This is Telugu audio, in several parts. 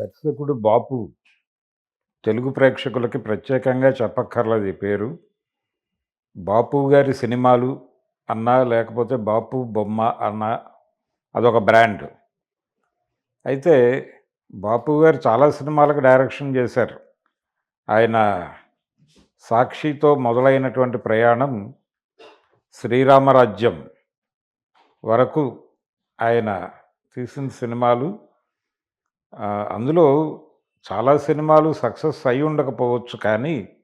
దర్శకుడు బాపు తెలుగు ప్రేక్షకులకి ప్రత్యేకంగా చెప్పక్కర్లేదు ఈ పేరు. బాపు గారి సినిమాలు అన్నా లేకపోతే బాపు బొమ్మ అన్నా అదొక బ్రాండ్. అయితే బాపు గారు చాలా సినిమాలకు డైరెక్షన్ చేశారు. ఆయన సాక్షితో మొదలైనటువంటి ప్రయాణం శ్రీరామరాజ్యం వరకు ఆయన తీసిన సినిమాలు అందులో చాలా సినిమాలు సక్సెస్ అయి ఉండకపోవచ్చు కానీ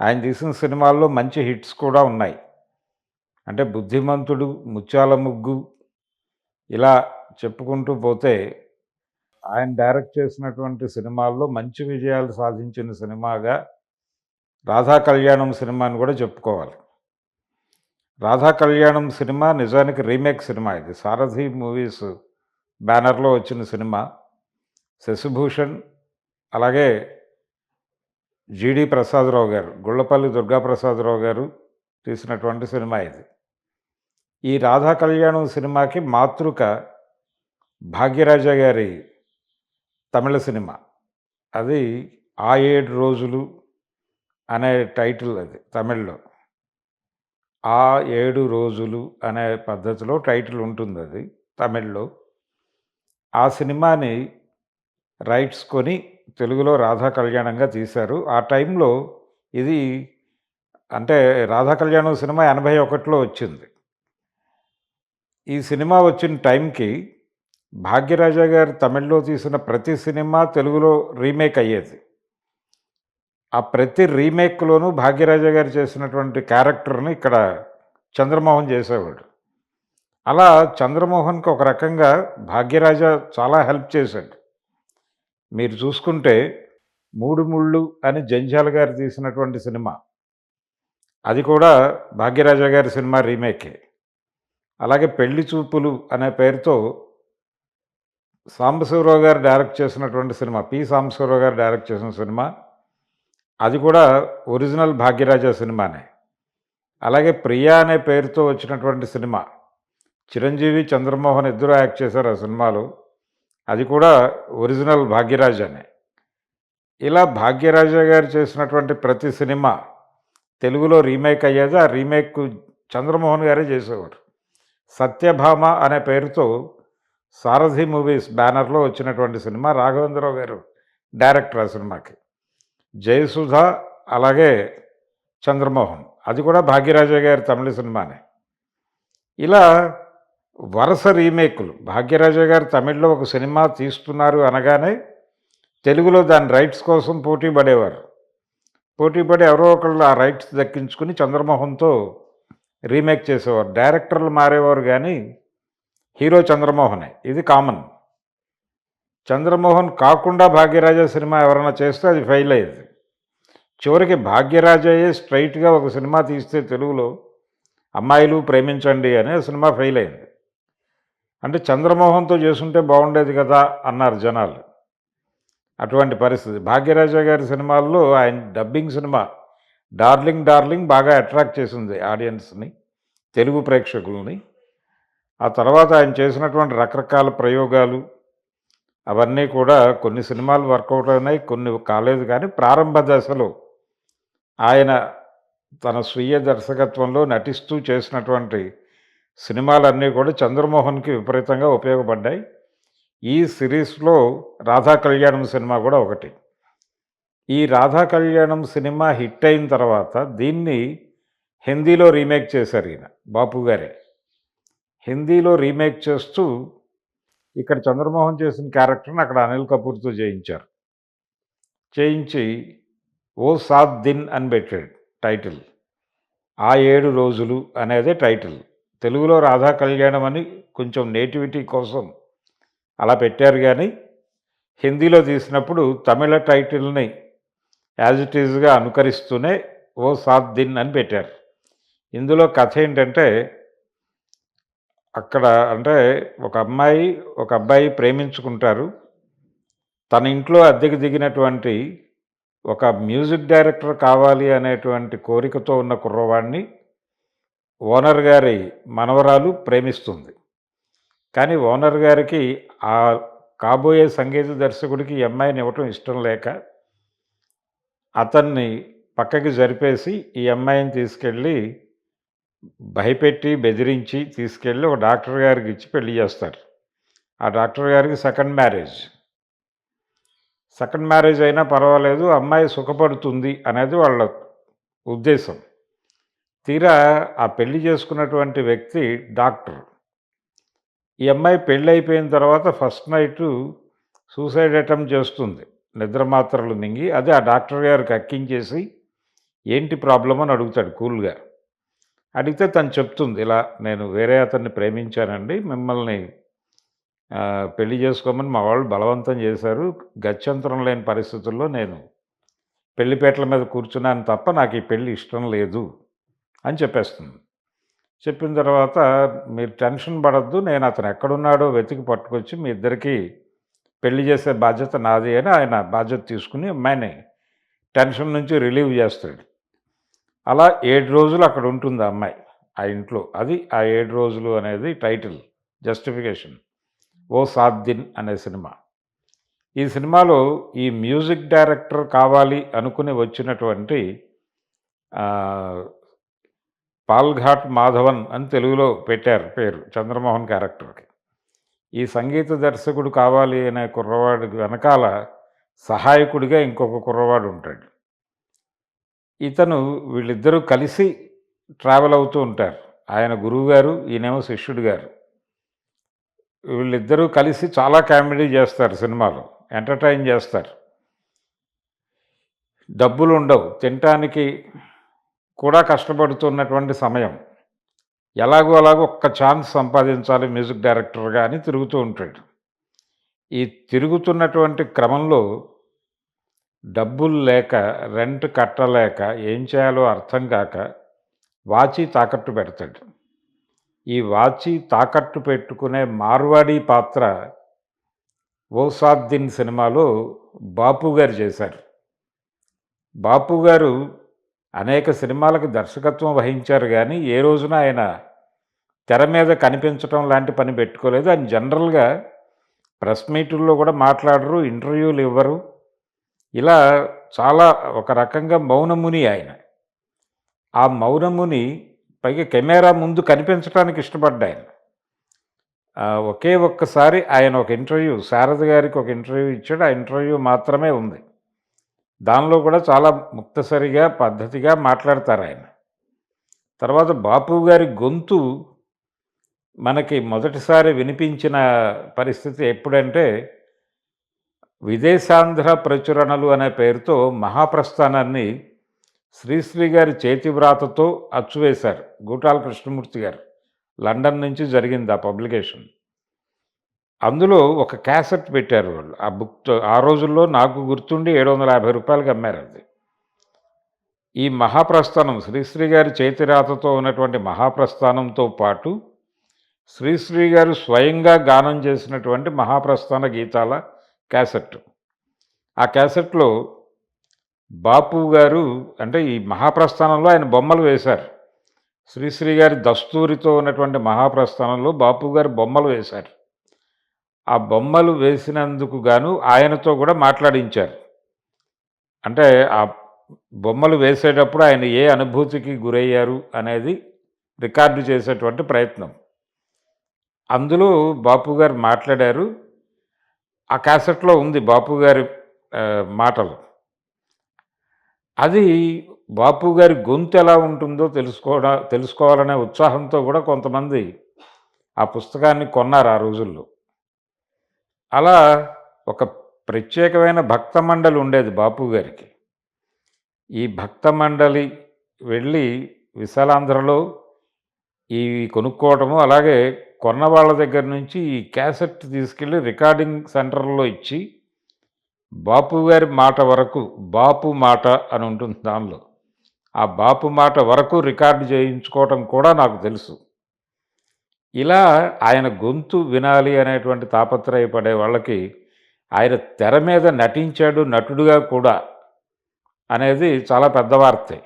ఆయన తీసిన సినిమాల్లో మంచి హిట్స్ కూడా ఉన్నాయి. అంటే బుద్ధిమంతుడు ముత్యాల ముగ్గు ఇలా చెప్పుకుంటూ పోతే ఆయన డైరెక్ట్ చేసినటువంటి సినిమాల్లో మంచి విజయాలు సాధించిన సినిమాగా రాధా కళ్యాణం సినిమాని కూడా చెప్పుకోవాలి. రాధా కళ్యాణం సినిమా నిజానికి రీమేక్ సినిమా ఇది. సారథి మూవీస్ బ్యానర్లో వచ్చిన సినిమా. శశిభూషణ్ అలాగే జీడి ప్రసాదరావు గారు గుళ్ళపల్లి దుర్గాప్రసాదరావు గారు తీసినటువంటి సినిమా ఇది. ఈ రాధా కళ్యాణం సినిమాకి మాతృక భాగ్యరాజ గారి తమిళ సినిమా. అది ఆ ఏడు రోజులు అనే టైటిల్ అది తమిళ్ళో. ఆ ఏడు రోజులు అనే పద్ధతిలో టైటిల్ ఉంటుంది అది తమిళ్ళో. ఆ సినిమాని రైట్స్ కొని తెలుగులో రాధా కళ్యాణంగా తీశారు. ఆ టైంలో ఇది అంటే రాధా కళ్యాణం సినిమా ఎనభై ఒకటిలో వచ్చింది. ఈ సినిమా వచ్చిన టైంకి భాగ్యరాజ గారు తమిళ్ళో తీసిన ప్రతి సినిమా తెలుగులో రీమేక్ అయ్యేది. ఆ ప్రతి రీమేక్లోనూ భాగ్యరాజ గారు చేసినటువంటి క్యారెక్టర్ని ఇక్కడ చంద్రమోహన్ చేసేవాడు. అలా చంద్రమోహన్కి ఒక రకంగా భాగ్యరాజ చాలా హెల్ప్ చేశాడు. మీరు చూసుకుంటే మూడు ముళ్ళు అని జంజాల గారు తీసినటువంటి సినిమా. అది కూడా భాగ్యరాజా గారి సినిమా రీమేకే. అలాగే పెళ్ళి చూపులు అనే పేరుతో సాంబశివరావు గారు డైరెక్ట్ చేసినటువంటి సినిమా పి సాంబశివరావు గారు డైరెక్ట్ చేసిన సినిమా అది కూడా ఒరిజినల్ భాగ్యరాజా సినిమానే. అలాగే ప్రియా అనే పేరుతో వచ్చినటువంటి సినిమా చిరంజీవి చంద్రమోహన్ ఇద్దరు యాక్ట్ చేశారు ఆ సినిమాలో. అది కూడా ఒరిజినల్ భాగ్యరాజనే. ఇలా భాగ్యరాజ గారు చేసినటువంటి ప్రతి సినిమా తెలుగులో రీమేక్ అయ్యేది ఆ రీమేక్ చంద్రమోహన్ గారే చేసేవారు. సత్యభామ అనే పేరుతో సారథి మూవీస్ బ్యానర్లో వచ్చినటువంటి సినిమా రాఘవేంద్రరావు గారు డైరెక్టర్ ఆ సినిమాకి. జయసుధ అలాగే చంద్రమోహన్. అది కూడా భాగ్యరాజ గారి తమిళ సినిమానే. ఇలా వరుస రీమేకులు. భాగ్యరాజ గారు తమిళ్ళో ఒక సినిమా తీస్తున్నారు అనగానే తెలుగులో దాని రైట్స్ కోసం పోటీ పడేవారు. పోటీ పడి ఎవరో ఒకళ్ళు ఆ రైట్స్ దక్కించుకుని చంద్రమోహన్తో రీమేక్ చేసేవారు. డైరెక్టర్లు మారేవారు కానీ హీరో చంద్రమోహనే. ఇది కామన్. చంద్రమోహన్ కాకుండా భాగ్యరాజ సినిమా ఎవరైనా చేస్తే అది ఫెయిల్ అయ్యేది. చివరికి భాగ్యరాజయే స్ట్రైట్గా ఒక సినిమా తీస్తే తెలుగులో అమ్మాయిలు ప్రేమించండి అనే సినిమా ఫెయిల్ అయింది. అంటే చంద్రమోహన్తో చేసుంటే బాగుండేది కదా అన్నారు జనాలు. అటువంటి పరిస్థితి. భాగ్యరాజా గారి సినిమాల్లో ఆయన డబ్బింగ్ సినిమా డార్లింగ్ డార్లింగ్ బాగా అట్రాక్ట్ చేసింది ఆడియన్స్ని తెలుగు ప్రేక్షకుల్ని. ఆ తర్వాత ఆయన చేసినటువంటి రకరకాల ప్రయోగాలు అవన్నీ కూడా కొన్ని సినిమాలు వర్కౌట్ అయినాయి కొన్ని కాలేదు కానీ ప్రారంభ దశలో ఆయన తన స్వీయ దర్శకత్వంలో నటిస్తూ చేసినటువంటి సినిమాలన్నీ కూడా చంద్రమోహన్కి విపరీతంగా ఉపయోగపడ్డాయి. ఈ సిరీస్లో రాధా కళ్యాణం సినిమా కూడా ఒకటి. ఈ రాధా కళ్యాణం సినిమా హిట్ అయిన తర్వాత దీన్ని హిందీలో రీమేక్ చేశారు ఈయన బాపు గారే. హిందీలో రీమేక్ చేస్తూ ఇక్కడ చంద్రమోహన్ చేసిన క్యారెక్టర్ని అక్కడ అనిల్ కపూర్తో చేయించారు. చేయించి ఓ సాత్ దిన్ అని పెట్టాడు టైటిల్. ఆ ఏడు రోజులు అనేదే టైటిల్. తెలుగులో రాధా కళ్యాణం అని కొంచెం నేటివిటీ కోసం అలా పెట్టారు కానీ హిందీలో తీసినప్పుడు తమిళ టైటిల్ని యాజ్ ఇట్ ఈజ్గా అనుకరిస్తూనే ఓ సాత్ దిన్ అని పెట్టారు. ఇందులో కథ ఏంటంటే అక్కడ అంటే ఒక అమ్మాయి ఒక అబ్బాయి ప్రేమించుకుంటారు. తన ఇంట్లో అద్దెకి దిగినటువంటి ఒక మ్యూజిక్ డైరెక్టర్ కావాలి అనేటువంటి కోరికతో ఉన్న కుర్రవాడిని ఓనర్ గారి మనవరాలు ప్రేమిస్తుంది. కానీ ఓనర్ గారికి ఆ కాబోయే సంగీత దర్శకుడికి ఈ అమ్మాయిని ఇవ్వటం ఇష్టం లేక అతన్ని పక్కకి జరిపేసి ఈ అమ్మాయిని తీసుకెళ్ళి భయపెట్టి బెదిరించి తీసుకెళ్ళి ఒక డాక్టర్ గారికి ఇచ్చి పెళ్ళి చేస్తారు. ఆ డాక్టర్ గారికి సెకండ్ మ్యారేజ్ సెకండ్ మ్యారేజ్ అయినా పర్వాలేదు అమ్మాయి సుఖపడుతుంది అనేది వాళ్ళ ఉద్దేశం. తీరా ఆ పెళ్ళి చేసుకున్నటువంటి వ్యక్తి డాక్టర్. ఈ అమ్మాయి పెళ్ళి అయిపోయిన తర్వాత ఫస్ట్ నైట్ సూసైడ్ అటెంప్ట్ చేస్తుంది. నిద్ర మాత్రలు నింగి అదే ఆ డాక్టర్ గారికి అక్కించేసి ఏంటి ప్రాబ్లం అని అడుగుతాడు కూల్గా. అడిగితే తను చెప్తుంది ఇలా నేను వేరే అతన్ని ప్రేమించానండి మిమ్మల్ని పెళ్ళి చేసుకోమని మా వాళ్ళు బలవంతం చేశారు గత్యంతరం లేని పరిస్థితుల్లో నేను పెళ్ళిపేటల మీద కూర్చున్నాను తప్ప నాకు ఈ పెళ్ళి ఇష్టం లేదు. అని చెప్పేస్తుంది. చెప్పిన తర్వాత మీరు టెన్షన్ పడద్దు నేను అతను ఎక్కడున్నాడో వెతికి పట్టుకొచ్చి మీ ఇద్దరికి పెళ్ళి చేసే బాధ్యత నాది అని ఆయన బాధ్యత తీసుకుని అమ్మాయిని టెన్షన్ నుంచి రిలీవ్ చేస్తాడు. అలా ఏడు రోజులు అక్కడ ఉంటుంది ఆ అమ్మాయి ఆ ఇంట్లో. అది ఆ ఏడు రోజులు అనేది టైటిల్ జస్టిఫికేషన్. ఓ సాద్దిన్ అనే సినిమా. ఈ సినిమాలో ఈ మ్యూజిక్ డైరెక్టర్ కావాలి అనుకుని వచ్చినటువంటి పాల్ఘాట్ మాధవన్ అని తెలుగులో పెట్టారు పేరు చంద్రమోహన్ క్యారెక్టర్కి. ఈ సంగీత దర్శకుడు కావాలి అనే కుర్రవాడు వెనకాల సహాయకుడిగా ఇంకొక కుర్రవాడు ఉంటాడు. ఇతను వీళ్ళిద్దరూ కలిసి ట్రావెల్ అవుతూ ఉంటారు. ఆయన గురువు గారు ఈయనేమో శిష్యుడు గారు వీళ్ళిద్దరూ కలిసి చాలా కామెడీ చేస్తారు సినిమాలో ఎంటర్టైన్ చేస్తారు. డబ్బులు ఉండవు తినటానికి కూడా కష్టపడుతున్నటువంటి సమయం. ఎలాగో అలాగో ఒక్క ఛాన్స్ సంపాదించాలి మ్యూజిక్ డైరెక్టర్గా అని తిరుగుతూ ఉంటాడు. ఈ తిరుగుతున్నటువంటి క్రమంలో డబ్బులు లేక రెంట్ కట్టలేక ఏం చేయాలో అర్థం కాక వాచి తాకట్టు పెడతాడు. ఈ వాచి తాకట్టు పెట్టుకునే మార్వాడి పాత్ర ఓసాద్దీన్ సినిమాలో బాపు గారు చేశారు. బాపు గారు అనేక సినిమాలకు దర్శకత్వం వహించారు కానీ ఏ రోజున ఆయన తెర మీద కనిపించడం లాంటి పని పెట్టుకోలేదు. ఆయన జనరల్గా ప్రెస్ మీటుల్లో కూడా మాట్లాడరు ఇంటర్వ్యూలు ఇవ్వరు. ఇలా చాలా ఒక రకంగా మౌనముని ఆయన. ఆ మౌనముని పైగా కెమెరా ముందు కనిపించడానికి ఇష్టపడ్డా ఆయన ఒకే ఒక్కసారి ఆయన ఒక ఇంటర్వ్యూ శారద గారికి ఒక ఇంటర్వ్యూ ఇచ్చాడు. ఆ ఇంటర్వ్యూ మాత్రమే ఉంది. దానిలో కూడా చాలా ముక్తసరిగా పద్ధతిగా మాట్లాడతారు ఆయన తర్వాత బాపు గారి గొంతు మనకి మొదటిసారి వినిపించిన పరిస్థితి ఎప్పుడంటే విదేశాంధ్ర ప్రచురణలు అనే పేరుతో మహాప్రస్థానాన్ని శ్రీశ్రీ గారి చేతి వ్రాతతో అచ్చువేశారు గూటాల కృష్ణమూర్తి గారు. లండన్ నుంచి జరిగింది ఆ పబ్లికేషన్. అందులో ఒక క్యాసెట్ పెట్టారు వాళ్ళు. ఆ బుక్తో ఆ రోజుల్లో నాకు గుర్తుండి ఏడు వందల యాభై రూపాయలకి అమ్మారు అది. ఈ మహాప్రస్థానం శ్రీశ్రీ గారి చేతిరాతతో ఉన్నటువంటి మహాప్రస్థానంతో పాటు శ్రీశ్రీ గారు స్వయంగా గానం చేసినటువంటి మహాప్రస్థాన గీతాల క్యాసెట్. ఆ క్యాసెట్లో బాపు గారు అంటే ఈ మహాప్రస్థానంలో ఆయన బొమ్మలు వేశారు. శ్రీశ్రీ గారి దస్తూరితో ఉన్నటువంటి మహాప్రస్థానంలో బాపు గారు బొమ్మలు వేశారు. ఆ బొమ్మలు వేసినందుకు గాను ఆయనతో కూడా మాట్లాడించారు. అంటే ఆ బొమ్మలు వేసేటప్పుడు ఆయన ఏ అనుభూతికి గురయ్యారు అనేది రికార్డు చేసేటువంటి ప్రయత్నం. అందులో బాపు గారు మాట్లాడారు. ఆ క్యాసెట్లో ఉంది బాపు గారి మాటలు. అది బాపు గారి గొంతు ఎలా ఉంటుందో తెలుసుకోవడం తెలుసుకోవాలనే ఉత్సాహంతో కూడా కొంతమంది ఆ పుస్తకాన్ని కొన్నారు ఆ రోజుల్లో. అలా ఒక ప్రత్యేకమైన భక్త మండలి ఉండేది బాపు గారికి. ఈ భక్త మండలి వెళ్ళి విశాలాంధ్రలో ఇవి కొనుక్కోవటము అలాగే కొన్న వాళ్ళ దగ్గర నుంచి ఈ క్యాసెట్ తీసుకెళ్ళి రికార్డింగ్ సెంటర్లో ఇచ్చి బాపు గారి మాట వరకు బాపు మాట అని ఉంటుంది దానిలో. ఆ బాపు మాట వరకు రికార్డు చేయించుకోవటం కూడా నాకు తెలుసు. ఇలా ఆయన గొంతు వినాలి అనేటువంటి తాపత్రయపడే వాళ్ళకి ఆయన తెర మీద నటించాడు నటుడుగా కూడా అనేది చాలా పెద్ద వార్తే.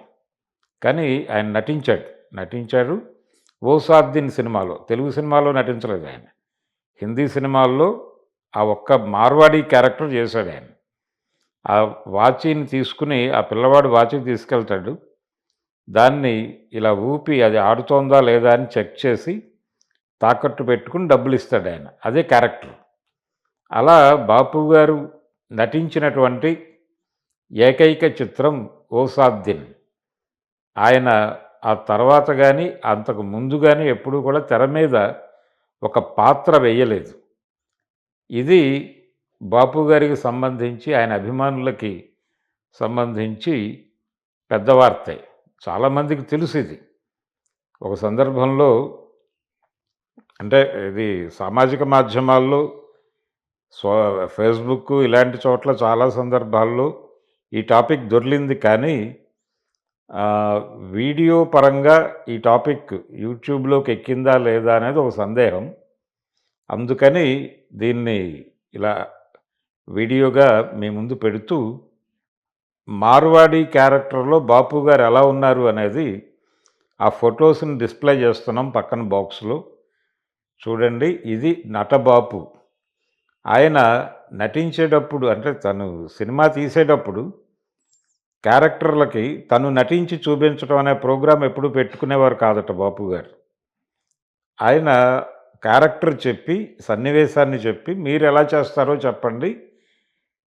కానీ ఆయన నటించాడు. నటించాడు ఓసాద్దీన్ సినిమాలో. తెలుగు సినిమాలో నటించలేదు ఆయన. హిందీ సినిమాల్లో ఆ ఒక్క మార్వాడి క్యారెక్టర్ చేశాడు ఆయన. ఆ వాచీని తీసుకుని ఆ పిల్లవాడు వాచి తీసుకెళ్తాడు. దాన్ని ఇలా ఊపి అది ఆడుతోందా లేదా అని చెక్ చేసి తాకట్టు పెట్టుకుని డబ్బులు ఇస్తాడు ఆయన అదే క్యారెక్టర్. అలా బాపు గారు నటించినటువంటి ఏకైక చిత్రం ఓసాద్దిన్ ఆయన ఆ తర్వాత కానీ అంతకు ముందు కానీ ఎప్పుడూ కూడా తెర మీద ఒక పాత్ర వేయలేదు. ఇది బాపు గారికి సంబంధించి ఆయన అభిమానులకి సంబంధించి పెద్ద వార్తే. చాలామందికి తెలుసు ఇది. ఒక సందర్భంలో అంటే ఇది సామాజిక మాధ్యమాల్లో సో ఫేస్బుక్ ఇలాంటి చోట్ల చాలా సందర్భాల్లో ఈ టాపిక్ దొర్లింది కానీ వీడియో పరంగా ఈ టాపిక్ యూట్యూబ్లోకి ఎక్కిందా లేదా అనేది ఒక సందేహం. అందుకని దీన్ని ఇలా వీడియోగా మీ ముందు పెడుతూ మార్వాడి క్యారెక్టర్లో బాపు గారు ఎలా ఉన్నారు అనేది ఆ ఫొటోస్ని డిస్ప్లే చేస్తున్నాం పక్కన బాక్స్లో. చూడండి ఇది నటబాపు. ఆయన నటించేటప్పుడు అంటే తను సినిమా తీసేటప్పుడు క్యారెక్టర్లకి తను నటించి చూపించడం అనే ప్రోగ్రాం ఎప్పుడు పెట్టుకునేవారు కాదట బాపు గారు. ఆయన క్యారెక్టర్ చెప్పి సన్నివేశాన్ని చెప్పి మీరు ఎలా చేస్తారో చెప్పండి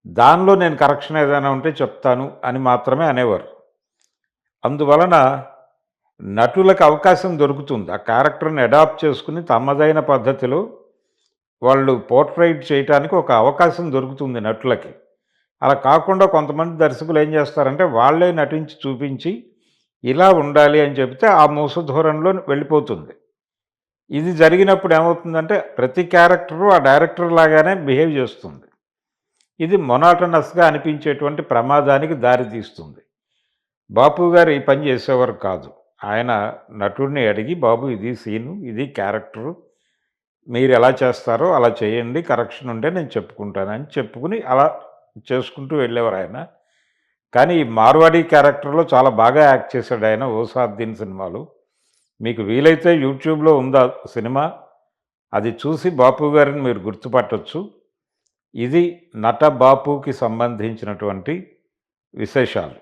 దానిలో నేను కరెక్షన్ ఏదైనా ఉంటే చెప్తాను అని మాత్రమే అనేవారు. అందువలన నటులకు అవకాశం దొరుకుతుంది. ఆ క్యారెక్టర్ని అడాప్ట్ చేసుకుని తమదైన పద్ధతిలో వాళ్ళు పోర్ట్రైట్ చేయడానికి ఒక అవకాశం దొరుకుతుంది నటులకి. అలా కాకుండా కొంతమంది దర్శకులు ఏం చేస్తారంటే వాళ్ళే నటించి చూపించి ఇలా ఉండాలి అని చెప్తే ఆ మూస ధోరణిలో వెళ్ళిపోతుంది. ఇది జరిగినప్పుడు ఏమవుతుందంటే ప్రతి క్యారెక్టరు ఆ డైరెక్టర్ లాగానే బిహేవ్ చేస్తుంది. ఇది మొనాటనస్గా అనిపించేటువంటి ప్రమాదానికి దారితీస్తుంది. బాపు గారు ఈ పని చేసేవారు కాదు. ఆయన నటుడిని అడిగి బాబు ఇది సీను ఇది క్యారెక్టరు మీరు ఎలా చేస్తారో అలా చేయండి కరెక్షన్ ఉంటే నేను చెప్పుకుంటానని చెప్పుకుని అలా చేసుకుంటూ వెళ్ళేవారు ఆయన. కానీ ఈ మార్వాడి క్యారెక్టర్లో చాలా బాగా యాక్ట్ చేశాడు ఆయన ఓసాద్దీన్ సినిమాలు. మీకు వీలైతే యూట్యూబ్లో ఉందా సినిమా? అది చూసి బాపు గారిని మీరు గుర్తుపట్టొచ్చు. ఇది నట బాపుకి సంబంధించినటువంటి విశేషాలు.